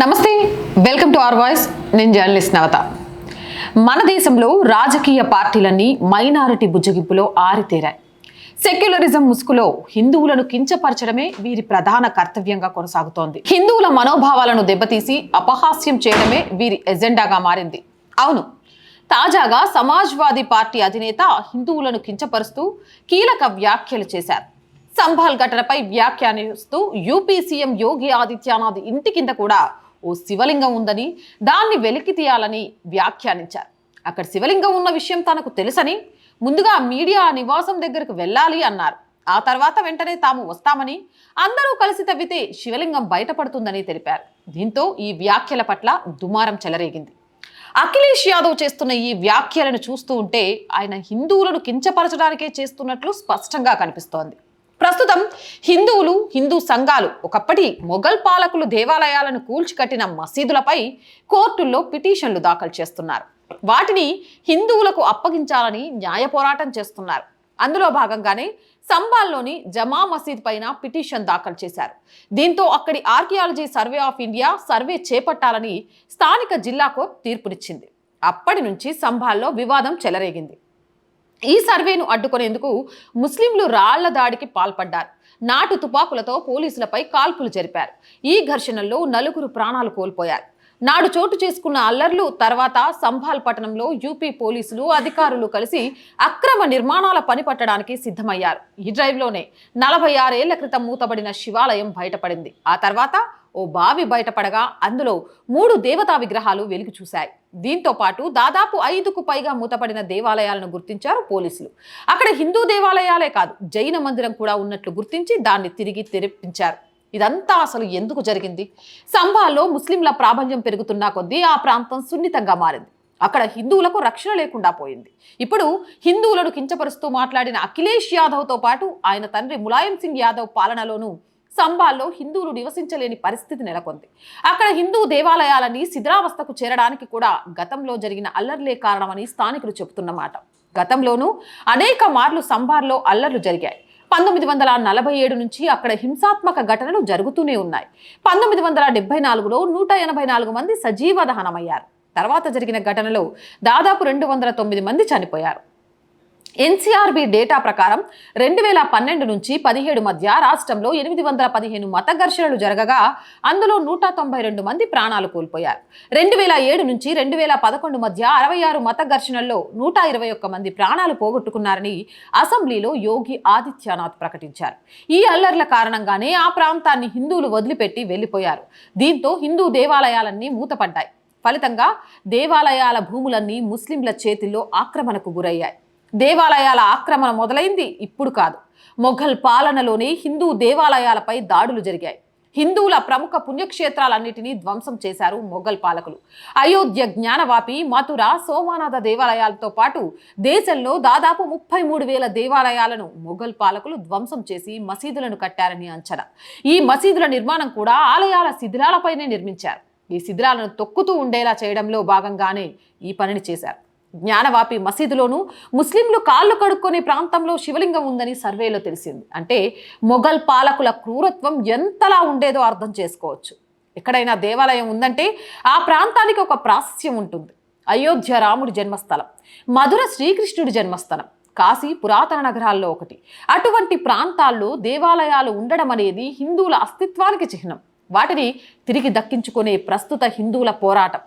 నమస్తే welcome to our voice. నేను journalist నవత. మన దేశంలో రాజకీయ పార్టీలన్నీ మైనారిటీ బుజ్జగింపులో ఆరితేరాయి. సెక్యులరిజం ముసుగులో హిందువులను కించపరచడమే వీరి ప్రధాన కర్తవ్యంగా కొనసాగుతోంది. హిందువుల మనోభావాలను దెబ్బతీసి అపహాస్యం చేయడమే వీరి ఎజెండాగా మారింది. అవును తాజాగా సమాజ్వాదీ పార్టీ అధినేత హిందువులను కించపరుస్తూ కీలక వ్యాఖ్యలు చేశారు. సంభాల్ ఘటనపై వ్యాఖ్యానిస్తూ యూపీ సీఎం యోగి ఆదిత్యనాథ్ ఇంటి కింద కూడా ఓ శివలింగం ఉందని దాన్ని వెలికి తీయాలని వ్యాఖ్యానించారు. అక్కడ శివలింగం ఉన్న విషయం తనకు తెలుసని ముందుగా మీడియా నివాసం దగ్గరకు వెళ్ళాలి అన్నారు. ఆ తర్వాత వెంటనే తాము వస్తామని అందరూ కలిసి తవ్వితే శివలింగం బయటపడుతుందని తెలిపారు. దీంతో ఈ వ్యాఖ్యల పట్ల దుమారం చెలరేగింది. అఖిలేష్ యాదవ్ చేస్తున్న ఈ వ్యాఖ్యలను చూస్తూ ఉంటే ఆయన హిందువులను కించపరచడానికే చేస్తున్నట్లు స్పష్టంగా కనిపిస్తోంది. ప్రస్తుతం హిందువులు హిందూ సంఘాలు ఒకప్పటి మొఘల్ పాలకులు దేవాలయాలను కూల్చికట్టిన మసీదులపై కోర్టుల్లో పిటిషన్లు దాఖలు చేస్తున్నారు. వాటిని హిందువులకు అప్పగించాలని న్యాయ పోరాటం చేస్తున్నారు. అందులో భాగంగానే సంబాల్లోని జమా మసీద్ పైన పిటిషన్ దాఖలు చేశారు. దీంతో అక్కడి archaeology survey of India survey చేపట్టాలని స్థానిక జిల్లా కోర్టు తీర్పునిచ్చింది. అప్పటి నుంచి సంభాల్లో వివాదం చెలరేగింది. ఈ సర్వేను అడ్డుకునేందుకు ముస్లింలు రాళ్ళ దాడికి పాల్పడ్డారు. నాటు తుపాకులతో పోలీసులపై కాల్పులు జరిపారు. ఈ ఘర్షణల్లో నలుగురు ప్రాణాలు కోల్పోయారు. నాడు చోటు చేసుకున్న అల్లర్లు తర్వాత సంభాల్ పట్టణంలో యూపీ పోలీసులు అధికారులు కలిసి అక్రమ నిర్మాణాల పని పట్టడానికి సిద్ధమయ్యారు. ఈ డ్రైవ్లోనే నలభై ఆరేళ్ళ క్రితం మూతబడిన శివాలయం బయటపడింది. ఆ తర్వాత ఓ బావి బయటపడగా అందులో మూడు దేవతా విగ్రహాలు వెలుగు చూశాయి. దీంతో పాటు దాదాపు ఐదుకు పైగా మూతపడిన దేవాలయాలను గుర్తించారు పోలీసులు. అక్కడ హిందూ దేవాలయాలే కాదు జైన మందిరం కూడా ఉన్నట్లు గుర్తించి దాన్ని తిరిగి తెరిపించారు. ఇదంతా అసలు ఎందుకు జరిగింది? సంభాల్లో ముస్లింల ప్రాబల్యం పెరుగుతున్న కొద్దీ ఆ ప్రాంతం సున్నితంగా మారింది. అక్కడ హిందువులకు రక్షణ లేకుండా పోయింది. ఇప్పుడు హిందువులను కించపరుస్తూ మాట్లాడిన అఖిలేష్ యాదవ్తో పాటు ఆయన తండ్రి ములాయం సింగ్ యాదవ్ పాలనలోనూ సంబాల్లో హిందువులు నివసించలేని పరిస్థితి నెలకొంది. అక్కడ హిందూ దేవాలయాలని శిథిరావస్థకు చేరడానికి కూడా గతంలో జరిగిన అల్లర్లే కారణమని స్థానికులు చెబుతున్నమాట గతంలోనూ అనేక మార్లు సంబార్లో అల్లర్లు జరిగాయి. పంతొమ్మిది వందల నలభై ఏడు నుంచి అక్కడ హింసాత్మక ఘటనలు జరుగుతూనే ఉన్నాయి. పంతొమ్మిది వందల డెబ్బై నాలుగులో నూట ఎనభై నాలుగు మంది సజీవ దహనమయ్యారు. తర్వాత జరిగిన ఘటనలో దాదాపు రెండు వందల తొమ్మిది మంది చనిపోయారు. ఎన్సీఆర్బీ డేటా ప్రకారం రెండు వేల పన్నెండు నుంచి పదిహేడు మధ్య రాష్ట్రంలో ఎనిమిది వందల పదిహేను మత ఘర్షణలు జరగగా అందులో నూట తొంభై రెండు మంది ప్రాణాలు కోల్పోయారు. రెండు వేల ఏడు నుంచి రెండు వేల పదకొండు మధ్య అరవై ఆరు మత ఘర్షణల్లో నూట ఇరవై ఒక్క మంది ప్రాణాలు పోగొట్టుకున్నారని అసెంబ్లీలో యోగి ఆదిత్యనాథ్ ప్రకటించారు. ఈ అల్లర్ల కారణంగానే ఆ ప్రాంతాన్ని హిందువులు వదిలిపెట్టి వెళ్ళిపోయారు దీంతో హిందూ దేవాలయాలన్నీ మూతపడ్డాయి. ఫలితంగా దేవాలయాల భూములన్నీ ముస్లింల చేతిలో ఆక్రమణకు గురయ్యాయి. దేవాలయాల ఆక్రమణ మొదలైంది. ఇప్పుడు కాదు. మొఘల్ పాలనలోనే హిందూ దేవాలయాలపై దాడులు జరిగాయి. హిందువుల ప్రముఖ పుణ్యక్షేత్రాలన్నిటినీ ధ్వంసం చేశారు మొఘల్ పాలకులు. అయోధ్య జ్ఞానవాపి మథుర సోమానాథ దేవాలయాలతో పాటు దేశంలో దాదాపు ముప్పై మూడు వేల దేవాలయాలను మొఘల్ పాలకులు ధ్వంసం చేసి మసీదులను కట్టారని అంచనా. ఈ మసీదుల నిర్మాణం కూడా ఆలయాల శిథిలాలపైనే నిర్మించారు. ఈ శిథిలాలను తొక్కుతూ ఉండేలా చేయడంలో భాగంగానే ఈ పనిని చేశారు. జ్ఞానవాపి మసీదులోనూ ముస్లింలు కాళ్ళు కడుక్కునే ప్రాంతంలో శివలింగం ఉందని సర్వేలో తెలిసింది. అంటే మొఘల్ పాలకుల క్రూరత్వం ఎంతలా ఉండేదో అర్థం చేసుకోవచ్చు. ఎక్కడైనా దేవాలయం ఉందంటే ఆ ప్రాంతానికి ఒక ప్రాశస్యం ఉంటుంది. అయోధ్య రాముడి జన్మస్థలం మధుర శ్రీకృష్ణుడి జన్మస్థలం కాశీ పురాతన నగరాల్లో ఒకటి. అటువంటి ప్రాంతాల్లో దేవాలయాలు ఉండడం అనేది హిందువుల అస్తిత్వానికి చిహ్నం. వాటిని తిరిగి దక్కించుకునే ప్రస్తుత హిందువుల పోరాటం.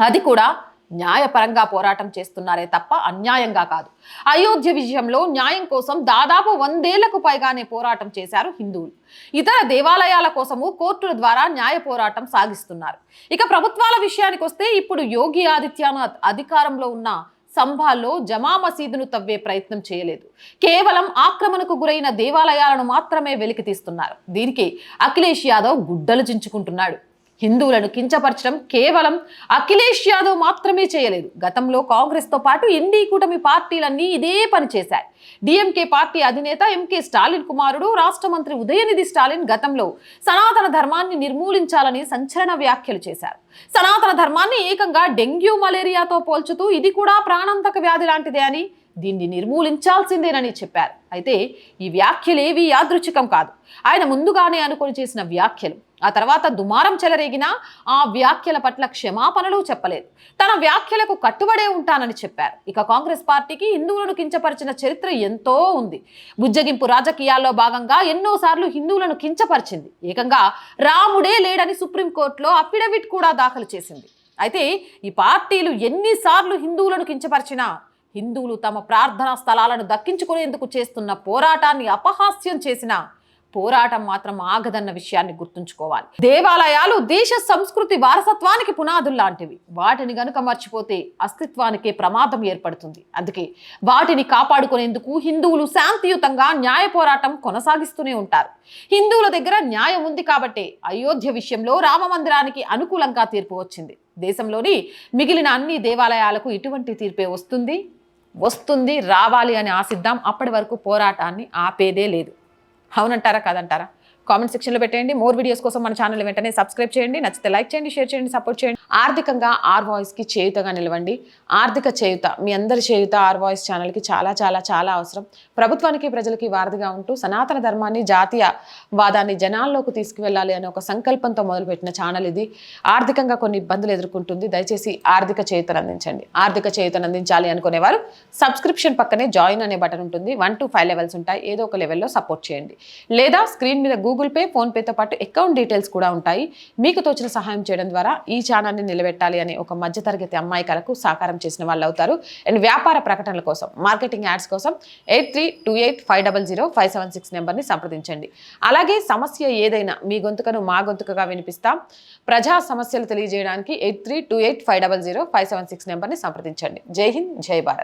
అది కూడా న్యాయపరంగా పోరాటం చేస్తున్నారే తప్ప అన్యాయంగా కాదు. అయోధ్య విషయంలో న్యాయం కోసం దాదాపు వందేళ్ళకు పైగానే పోరాటం చేశారు హిందువులు. ఇతర దేవాలయాల కోసము కోర్టుల ద్వారా న్యాయ పోరాటం సాగిస్తున్నారు. ఇక ప్రభుత్వాల విషయానికి వస్తే ఇప్పుడు యోగి ఆదిత్యనాథ్ అధికారంలో ఉన్న సంభాల్లో జమా మసీదును తవ్వే ప్రయత్నం చేయలేదు. కేవలం ఆక్రమణకు గురైన దేవాలయాలను మాత్రమే వెలికి తీస్తున్నారు దీనికి అఖిలేష్ యాదవ్ గుడ్డలు చించుకుంటున్నాడు. హిందువులను కించపరచడం కేవలం అఖిలేష్ యాదవ్ మాత్రమే చేయలేదు. గతంలో కాంగ్రెస్తో పాటు ఎన్డీ కూటమి పార్టీలన్నీ ఇదే పని చేశాయి. డిఎంకే పార్టీ అధినేత ఎంకే స్టాలిన్ కుమారుడు రాష్ట్ర మంత్రి ఉదయనిధి స్టాలిన్ గతంలో సనాతన ధర్మాన్ని నిర్మూలించాలని సంచలన వ్యాఖ్యలు చేశారు. సనాతన ధర్మాన్ని ఏకంగా డెంగ్యూ మలేరియాతో పోల్చుతూ ఇది కూడా ప్రాణాంతక వ్యాధి లాంటిదే అని దీన్ని నిర్మూలించాల్సిందేనని చెప్పారు. అయితే ఈ వ్యాఖ్యలేవి యాదృచ్ఛికం కాదు. ఆయన ముందుగానే అనుకొని చేసిన వ్యాఖ్యలు ఆ తర్వాత దుమారం చెలరేగినా ఆ వ్యాఖ్యల పట్ల క్షమాపణలు చెప్పలేదు. తన వ్యాఖ్యలకు కట్టుబడే ఉంటానని చెప్పారు. ఇక కాంగ్రెస్ పార్టీకి హిందువులను కించపరిచిన చరిత్ర ఎంతో ఉంది. బుజ్జగింపు రాజకీయాల్లో భాగంగా ఎన్నోసార్లు హిందువులను కించపరిచింది. ఏకంగా రాముడే లేడని సుప్రీంకోర్టులో అఫిడవిట్ కూడా దాఖలు చేసింది. అయితే ఈ పార్టీలు ఎన్నిసార్లు హిందువులను కించపరిచినా హిందువులు తమ ప్రార్థనా స్థలాలను దక్కించుకునేందుకు చేస్తున్న పోరాటాన్ని అపహాస్యం చేసిన పోరాటం మాత్రం ఆగదన్న విషయాన్ని గుర్తుంచుకోవాలి. దేవాలయాలు దేశ సంస్కృతి వారసత్వానికి పునాదులు లాంటివి. వాటిని గనుక మర్చిపోతే అస్తిత్వానికే ప్రమాదం ఏర్పడుతుంది. అందుకే వాటిని కాపాడుకునేందుకు హిందువులు శాంతియుతంగా న్యాయ పోరాటం కొనసాగిస్తూనే ఉంటారు. హిందువుల దగ్గర న్యాయం ఉంది కాబట్టి అయోధ్య విషయంలో రామ మందిరానికి అనుకూలంగా తీర్పు వచ్చింది. దేశంలోని మిగిలిన అన్ని దేవాలయాలకు ఇటువంటి తీర్పే వస్తుంది. వస్తుంది రావాలి అని ఆశిద్దాం. అప్పటి వరకు పోరాటాన్ని ఆపేదే లేదు. అవునంటారా కాదంటారా? కామెంట్ సెక్షన్లో పెట్టండి మోర్ వీడియోస్ కోసం మన ఛానల్ వెంటనే సబ్స్క్రైబ్ చేయండి. నచ్చితే లైక్ చేయండి షేర్ చేయండి సపోర్ట్ చేయండి. ఆర్థికంగా ఆర్ వాయిస్కి చేయుతగా నిలవండి. ఆర్థిక చేయుత మీ అందరి చేయుత ఆర్ వాయిస్ ఛానల్కి చాలా చాలా చాలా అవసరం. ప్రభుత్వానికి ప్రజలకి వారధిగా ఉంటూ సనాతన ధర్మాన్ని జాతీయ వాదాన్ని జనాల్లోకి తీసుకువెళ్ళాలి అనే ఒక సంకల్పంతో మొదలుపెట్టిన ఛానల్ ఇది. ఆర్థికంగా కొన్ని ఇబ్బందులు ఎదుర్కొంటుంది. దయచేసి ఆర్థిక చేయుతను అందించండి. ఆర్థిక చేయుతను అందించాలి అనుకునేవారు సబ్స్క్రిప్షన్ పక్కనే జాయిన్ అనే బటన్ ఉంటుంది. వన్ టు ఫైవ్ లెవెల్స్ ఉంటాయి. ఏదో ఒక లెవెల్లో సపోర్ట్ చేయండి. లేదా స్క్రీన్ మీద గూగుల్ పే ఫోన్పేతో పాటు అకౌంట్ డీటెయిల్స్ కూడా ఉంటాయి. మీకు తోచిన సహాయం చేయడం ద్వారా ఈ ఛానల్ని నిలబెట్టాలి అనే ఒక మధ్యతరగతి అమ్మాయికలకు సాకారం చేసిన వాళ్ళు అవుతారు. అండ్ వ్యాపార ప్రకటనల కోసం మార్కెటింగ్ యాడ్స్ కోసం eight three two eight five double zero five seven six నెంబర్ని సంప్రదించండి. అలాగే సమస్య ఏదైనా మీ గొంతుకను మా గొంతుకగా వినిపిస్తాం. ప్రజా సమస్యలు తెలియజేయడానికి eight three two eight five double zero five seven six నెంబర్ని సంప్రదించండి. జై హింద్ జై భారత్.